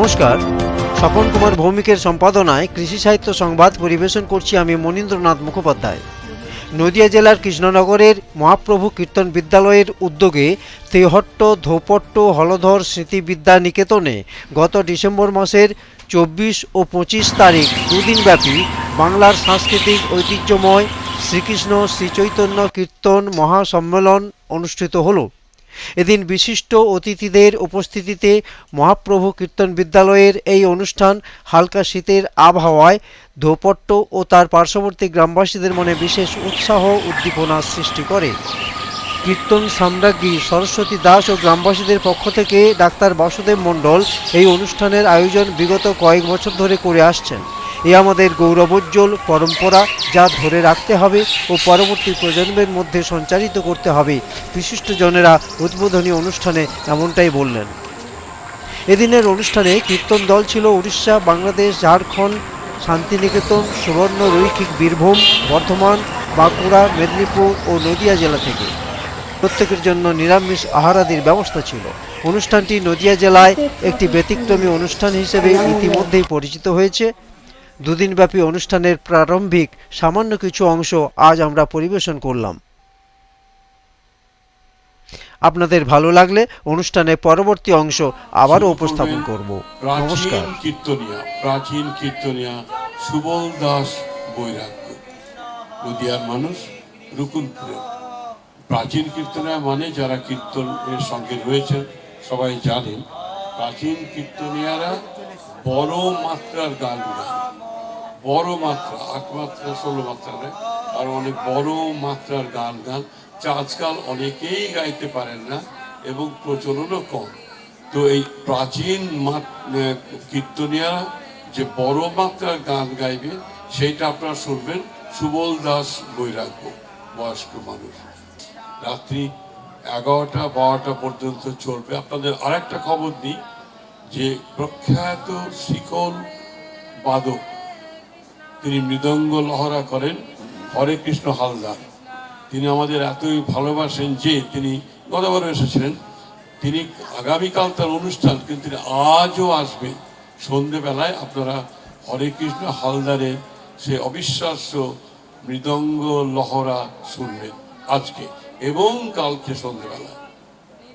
নমস্কার। স্বপন কুমার ভৌমিকের সম্পাদনায় কৃষি সাহিত্য সংবাদ পরিবেশন করছি আমি মনীন্দ্রনাথ মুখোপাধ্যায়। নদিয়া জেলার কৃষ্ণনগরের মহাপ্রভু কীর্তন বিদ্যালয়ের উদ্যোগে তেহট্ট, ধোপট্ট, হলধর স্মৃতিবিদ্যা নিকেতনে গত ডিসেম্বর মাসের চব্বিশ ও পঁচিশ তারিখ দুদিনব্যাপী বাংলার সাংস্কৃতিক ঐতিহ্যময় শ্রীকৃষ্ণ শ্রীচৈতন্য কীর্তন মহাসম্মেলন অনুষ্ঠিত হলো। এদিন বিশিষ্ট অতিথিদের উপস্থিতিতে মহাপ্রভু কীর্তন বিদ্যালয়ের এই অনুষ্ঠান হালকা শীতের আবহাওয়ায় ধোপট্ট ও তার পার্শ্ববর্তী গ্রামবাসীদের মনে বিশেষ উৎসাহ উদ্দীপনা সৃষ্টি করে। কীর্তন সাম্রাজ্ঞী সরস্বতী দাস ও গ্রামবাসীদের পক্ষ থেকে ডাক্তার বাসুদেব মণ্ডল এই অনুষ্ঠানের আয়োজন বিগত কয়েক বছর ধরে করে আসছেন। এ আমাদের গৌরবোজ্জ্বল পরম্পরা যা ধরে রাখতে হবে ও পরবর্তী প্রজন্মের মধ্যে সঞ্চারিত করতে হবে। বিশিষ্টজনেরা উদ্বোধনী অনুষ্ঠানে এমনটাই বললেন। এদিনের অনুষ্ঠানে কীর্তন দল ছিল উড়িষ্যা, বাংলাদেশ, ঝাড়খণ্ড, শান্তিনিকেতন, সুবর্ণ, রৈখিক বীরভূম, বর্ধমান, বাঁকুড়া, মেদিনীপুর ও নদিয়া জেলা থেকে। প্রত্যেকের জন্য নিরামিষ আহারাদির ব্যবস্থা ছিল। অনুষ্ঠানটি নদিয়া জেলায় একটি ব্যতিক্রমী অনুষ্ঠান হিসেবে ইতিমধ্যেই পরিচিত হয়েছে। দুদিনব্যাপী অনুষ্ঠানের প্রারম্ভিক সামান্য কিছু অংশ আজ আমরা পরিবেশন করলাম। আপনাদের ভালো লাগলে অনুষ্ঠানের পরবর্তী অংশ আবারও উপস্থাপন করব। নমস্কার। কীর্তনিয়া প্রাচীন কীর্তনিয়া সুবল দাস বৈরাগ্য। নদিয়ার মানুষ রুকুনপুরে। প্রাচীন কীর্তনিয়া মানে যারা কীর্তনের সঙ্গে রয়েছেন সবাই জানেন প্রাচীন কীর্তনিয়ারা বড় মাত্রার গান গায়। বড় মাত্রা আট মাত্রা ষোলো মাত্রা নয় আর অনেক বড় মাত্রার গান গান যা আজকাল অনেকেই গাইতে পারেন না এবং প্রচলনও কম। তো এই প্রাচীন কীর্তনিয়া যে বড় মাত্রার গান গাইবে, সেইটা আপনারা শুনবেন সুবল দাস বৈরাগ্য, বয়স্ক মানুষ। রাত্রি এগারোটা, বারোটা পর্যন্ত চলবে। আপনাদের আরেকটা খবর দিই, যে প্রখ্যাত শিকল বাদক তিনি মৃদঙ্গ লহরা করেন, হরে কৃষ্ণ হালদার, তিনি আমাদের এতই ভালোবাসেন যে তিনি গতবারও এসেছিলেন। তিনি আগামীকাল তার অনুষ্ঠান, কিন্তু তিনি আজও আসবে। সন্ধেবেলায় আপনারা হরে কৃষ্ণ হালদারের সে অবিশ্বাস্য মৃদঙ্গ লহরা শুনবেন আজকে এবং কালকে সন্ধেবেলা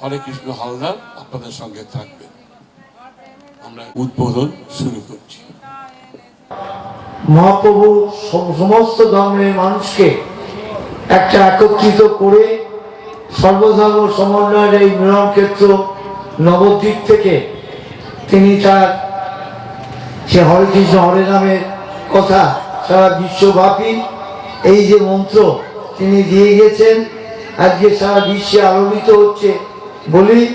হরে কৃষ্ণ হালদার আপনাদের সঙ্গে থাকবেন। আমরা উদ্বোধন শুরু করছি। মহাপ্রভু সম- সমস্ত ধর্মের মানুষকে একটা একত্রিত করে সর্বধর্ম সমন্বয়ের এই মিলন ক্ষেত্র নবদ্বীপ থেকে তিনি তার সে হরে কৃষ্ণ, হরে নামের কথা সারা বিশ্বব্যাপী এই যে মন্ত্র তিনি দিয়ে গেছেন আজকে সারা বিশ্বে আলোড়িত হচ্ছে। বলি,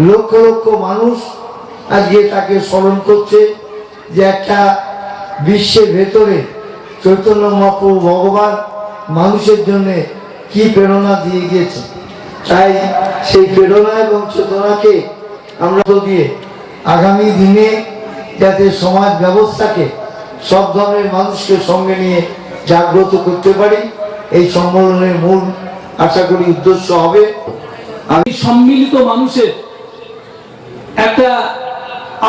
লক্ষ লক্ষ মানুষ আজকে তাকে স্মরণ করছে যে একটা বিশ্বের ভেতরে চৈতন্য মহাপ্রভু ভগবান মানুষের জন্য কি প্রেরণা দিয়ে গিয়েছে। তাই সেই প্রেরণা এবং চেতনাকে আমরা দিয়ে আগামী দিনে যাতে সমাজ ব্যবস্থাকে সব ধরনের মানুষকে সঙ্গে নিয়ে জাগ্রত করতে পারি, এই সম্মেলনের মূল আশা করি উদ্দেশ্য হবে। আমি সম্মিলিত মানুষের একটা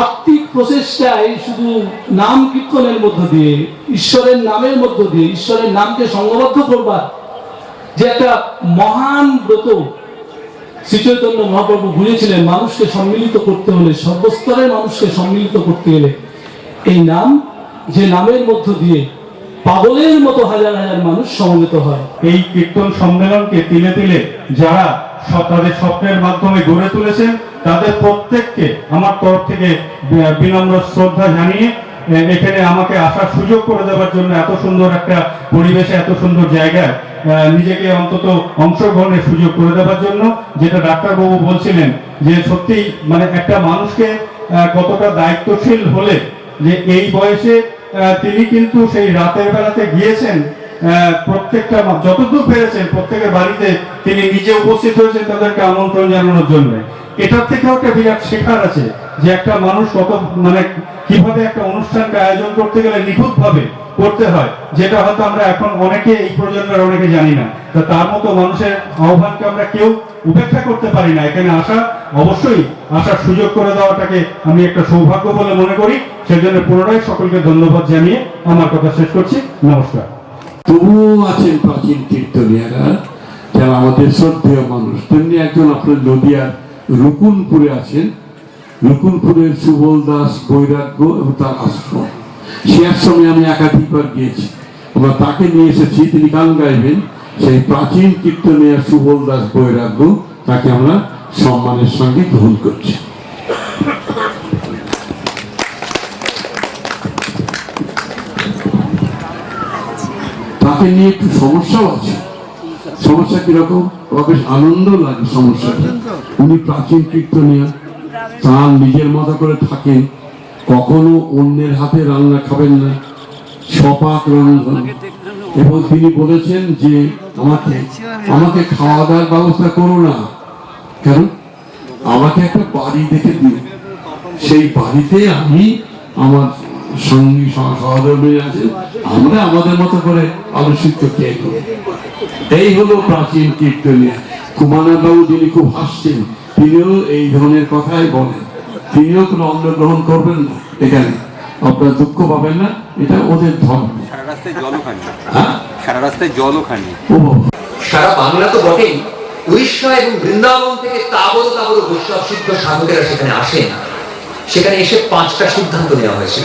আত্মিক প্রচেষ্টায় শুধু নাম কীর্তনের মধ্য দিয়ে, ঈশ্বরের নামের মধ্য দিয়ে, ঈশ্বরের নামকে সংঘবদ্ধ করবার যে একটা মহান ব্রত শ্রীচৈতন্য মহাপ্রভু বুঝেছিলেন, মানুষকে সম্মিলিত করতে হলে, সর্বস্তরের মানুষকে সম্মিলিত করতে গেলে এই নাম যে নামের মধ্য দিয়ে পাগলের মতো হাজার হাজার মানুষ সমবেত হয়। এই কীর্তন সম্মেলনকে তিলে তিলে যারা তাদের স্বপ্নের মাধ্যমে গড়ে তুলেছেন। তাদের প্রত্যেককে আমার তরফ থেকে বিনম্র শ্রদ্ধা জানিয়ে এখানে আমাকে আসার সুযোগ করে দেওয়ার জন্য এত সুন্দর একটা পরিবেশে, এত সুন্দর জায়গায় নিজেকে অন্তত অংশগ্রহণের সুযোগ করে দেওয়ার জন্য, যেটা ডাক্তারবাবু বলছিলেন যে সত্যি মানে একটা মানুষকে কতটা দায়িত্বশীল হলে যে এই বয়সে তিনি কিন্তু সেই রাতের বেলাতে গিয়েছেন প্রত্যেকটা যতদূর পেরেছেন, প্রত্যেকের বাড়িতে তিনি নিজে উপস্থিত হয়েছেন তাদেরকে আমন্ত্রণ জানানোর জন্য। এটার থেকেও একটা বিরাট শেখার আছে যে একটা মানুষ কত মানে কীভাবে একটা অনুষ্ঠানকে আয়োজন করতে গেলে নিখুঁত ভাবে করতে হয়, যেটা হয়তো আমরা এখন অনেকে, এই প্রজন্মের অনেকে জানি না। তো তার মতো মানুষের আহ্বানকে আমরা কেউ উপেক্ষা করতে পারি না। এখানে আসা অবশ্যই আসার সুযোগ করে দেওয়াটাকে আমি একটা সৌভাগ্য বলে মনে করি। সেজন্য পুনরায় সকলকে ধন্যবাদ জানিয়ে আমার কথা শেষ করছি। নমস্কার। তবুও আছেন প্রাচীন কীর্তনিয়ারা, যারা আমাদের শ্রদ্ধেয় মানুষ। তেমনি একজন আপনার নদিয়ার রুকুনপুরে আছেন। রুকুনপুরের সুবল দাস বৈরাগ্য এবং তার আশ্রম। সে আশ্রমে আমি একাধিকবার গিয়েছি। আমরা তাকে নিয়ে এসেছি, তিনি গান গাইবেন। সেই প্রাচীন কীর্তনিয়া সুবল দাস বৈরাগ্য তাকে আমরা সম্মানের সঙ্গে গ্রহণ করছি। তাকে নিয়ে একটু সমস্যাও আছে। সমস্যা কীরকম? আমার বেশ আনন্দ লাগে সমস্যাটা। উনি প্রাচীন কীর্তনিয়া, তার নিজের মতো করে থাকেন। কখনো অন্যের হাতে রান্না খাবেন না। সপাক রন্ধন। এবং তিনি বলেছেন যে, আমাকে আমাকে খাওয়া দাওয়ার ব্যবস্থা করো না। কেন? আমাকে একটা বাড়ি দেখে দিও। সেই বাড়িতে আমি আমার সঙ্গী সহ- সহধর্মী আছে আমরা আমাদের মতো করে আলোচিত কে করি এই হলো প্রাচীন কীর্তনিয়া। কুমার বাবু যিনি খুব হাসছেন তিনিও এই ধরনের কথাই বলেন। তিনিও কোনো অন্ন গ্রহণ করবেন না এখানে। আপনার দুঃখ পাবেন না এটা ওদের ধর্ম। সারা রাস্তায় জলও খাননি হ্যাঁ? সারা রাস্তায় জলও। সারা বাংলা তো বটেই। উড়িষ্যা এবং বৃন্দাবন থেকে তাবড় বৈষ্ণব সিদ্ধ সাধকেরা সেখানে আসেন। সেখানে এসে পাঁচটা সিদ্ধান্ত নেওয়া হয়েছিল।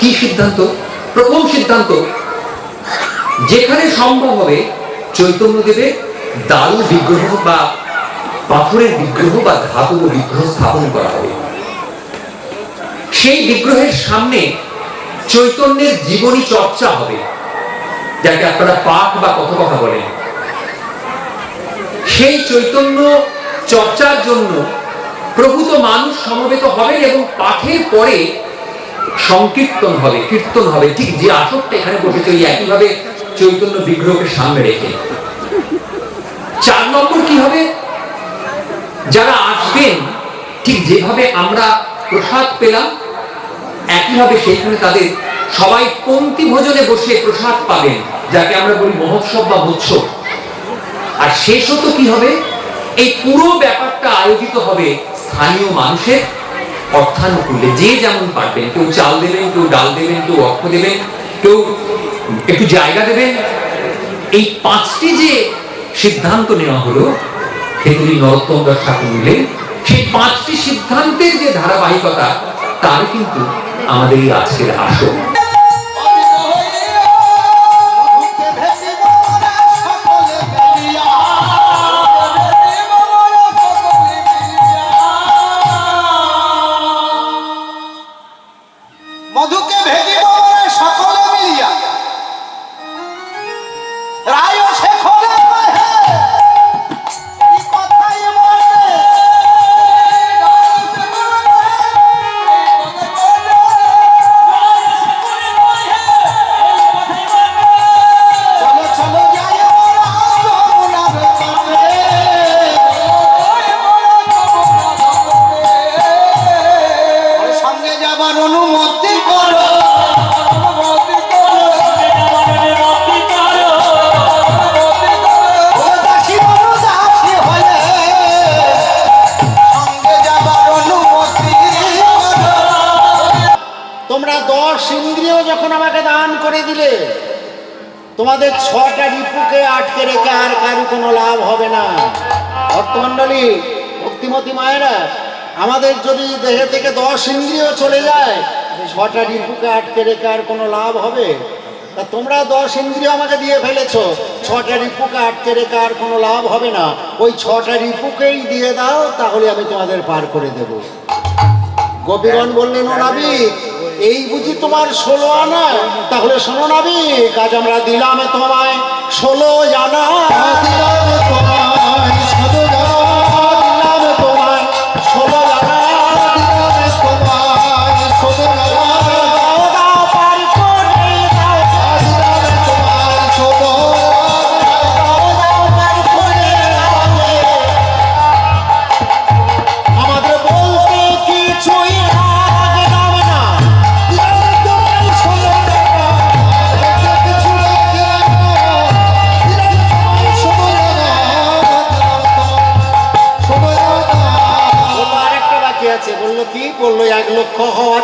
কি সিদ্ধান্ত? প্রথম সিদ্ধান্ত, যেখানে সম্ভব হবে চৈতন্য দেবে দারু বিগ্রহ বা পাথরের বিগ্রহ বা ধাতব বিগ্রহ স্থাপন করা হবে। সেই বিগ্রহের সামনে চৈতন্যের জীবনী চর্চা হবে, যাকে আপনারা পাঠ বা কত কথা বলেন। সেই চৈতন্য চর্চার জন্য প্রভূত মানুষ সমবেত হবেন এবং পাঠের পরে সংকীর্তন হবে, কীর্তন হবে। ঠিক যে আসরটা এখানে বসেছে, ওই একইভাবে চৈতন্য বিগ্রহকে সামনে রেখে। চার নম্বর কি হবে? যারা আসবেন, ঠিক যেভাবে আমরা প্রসাদ পেলাম, একইভাবে সেইখানে তাদের সবাই পঙ্ক্তি ভোজনে বসে প্রসাদ পাবেন, যাকে আমরা বলি মহোৎসব বা মৎসব আর শেষত কি হবে? এই পুরো ব্যাপারটা আয়োজিত হবে স্থানীয় মানুষের অর্থানুকূল্যে, যে যেমন পারবেন, কেউ চাল দেবেন, কেউ ডাল দেবেন, কেউ অক্ষ দেবেন, কেউ একটু জায়গা দেবেন। এই পাঁচটি যে সিদ্ধান্ত নেওয়া হলো সেগুলি নরোত্তম দাস ঠাকুর মিলে, সেই পাঁচটি সিদ্ধান্তের যে ধারাবাহিকতা, তার কিন্তু আমাদের আজকের আসন তোমাদের ছটা রিপুকে আটকে রেখে আর কারও কোনো লাভ হবে না। ভক্তমণ্ডলী, ভক্তিমতী মায়েরা, আমাদের যদি দেহে থেকে দশ ইন্দ্রিয় চলে যায়, ছটা রিপুকে আটকে রেখে আর কোনো লাভ হবে? তা তোমরা দশ ইন্দ্রিয় আমাকে দিয়ে ফেলেছো, ছটা রিপুকে আটকে রেখে আর কোনো লাভ হবে না। ওই ছটা রিপুকেই দিয়ে দাও, তাহলে আমি তোমাদের পার করে দেবো। গোপীগণ বললেন, ও নাবিক এই বুঝি তোমার ষোলো আনা? তাহলে শোনো না আজ আমরা দিলাম তোমায় ষোলো জানা দিলাম লক্ষ হওয়া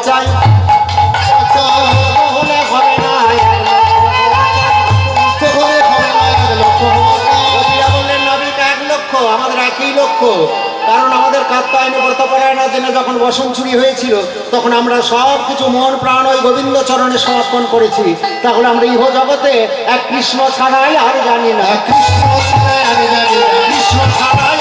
হলে হবে না এক লক্ষ হওয়া চাই। কবিরা বললেন নাবিক এক লক্ষ আমাদের একই লক্ষ্য কারণ আমাদের কাত্তায়নে ব্রতপরায়ণার দিনে যখন বসন চুরি হয়েছিল তখন আমরা সব কিছু মন প্রাণ ওই গোবিন্দ চরণে সমর্পণ করেছি। তাহলে আমরা ইহ জগতে এক কৃষ্ণ ছাড়াই আর জানি না। কৃষ্ণ ছাড়াই আর জানি না। কৃষ্ণ ছাড়াই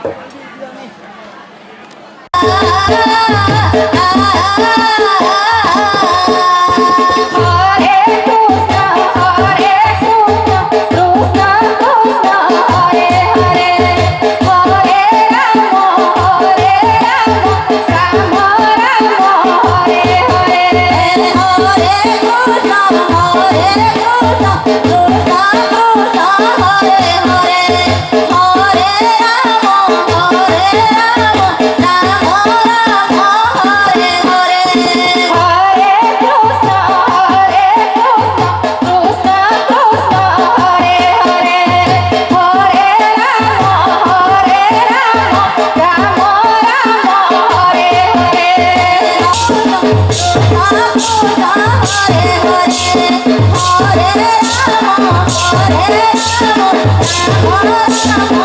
好，我们去。রাম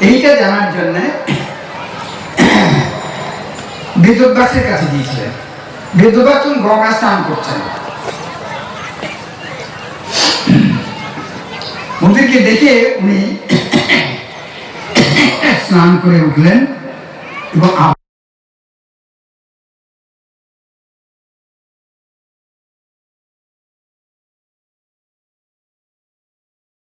এইটা জানার জন্য বেদব্যাসের কাছে গিয়েছিলেন বেদব্যাস তখন গঙ্গা স্নান করছেন ওদেরকে দেখে উনি স্নান করে উঠলেন এবং